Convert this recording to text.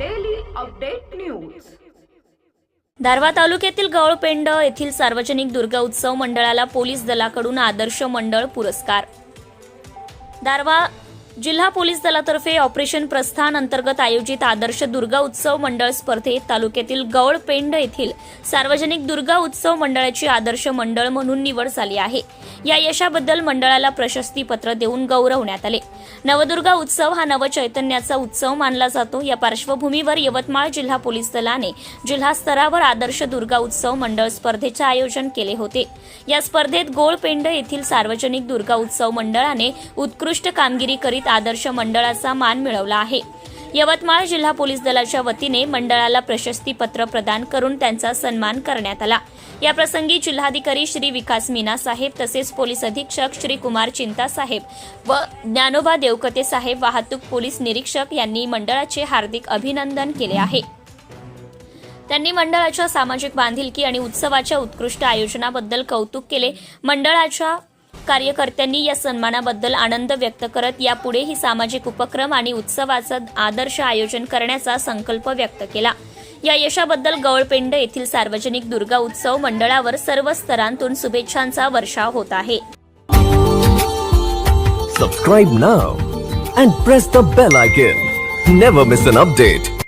Update news Darwha तालुक्यातील गवळपेंड येथील सार्वजनिक दुर्गा उत्सव मंडळाला पोलीस दलाकडून आदर्श मंडळ पुरस्कार. दारव्हा जिल्हा पोलीस दलातर्फे ऑपरेशन प्रस्थान अंतर्गत आयोजित आदर्श दुर्गा उत्सव मंडळ स्पर्धेत तालुक्यातील गवळपेंड येथील सार्वजनिक दुर्गा उत्सव मंडळाची आदर्श मंडळ म्हणून निवड झाली आहे. या यशाबद्दल मंडळाला प्रशस्ती पत्र देऊन गौरवण्यात आले. नवदुर्गा उत्सव हा नवचैतन्याचा उत्सव मानला जातो. या पार्श्वभूमीवर यवतमाळ जिल्हा पोलीस दलाने जिल्हा स्तरावर आदर्श दुर्गा उत्सव मंडळ स्पर्धेचे आयोजन केले होते. या स्पर्धेत गोळपेंड येथील सार्वजनिक दुर्गा उत्सव मंडळाने उत्कृष्ट कामगिरी करीत आदर्श मंडळाचा मान मिळवला आहे. यवतमाळ जिल्हा पोलीस दलाच्या वतीने मंडळाला प्रशस्तीपत्र प्रदान करून त्यांचा सन्मान करण्यात आला. याप्रसंगी जिल्हाधिकारी श्री विकास मीना साहेब तसेच पोलीस अधीक्षक श्री कुमार चिंता साहेब व ज्ञानोबा देवकते साहेब वाहतूक पोलीस निरीक्षक यांनी मंडळाचे हार्दिक अभिनंदन केले आहे. त्यांनी मंडळाच्या सामाजिक बांधिलकी आणि उत्सवाच्या उत्कृष्ट आयोजनाबद्दल कौतुक केले. मंडळाच्या कार्यकर्त्यांनी या सन्मानाबद्दल आनंद व्यक्त करत यापुढेही सामाजिक उपक्रम आणि उत्सवाचं आदर्श आयोजन करण्याचा संकल्प व्यक्त केला. या यशाबद्दल गवळपेंड येथील सार्वजनिक दुर्गा उत्सव मंडळावर सर्व स्तरांतून शुभेच्छांचा वर्षाव होत आहे. Subscribe now and press the bell icon never miss an update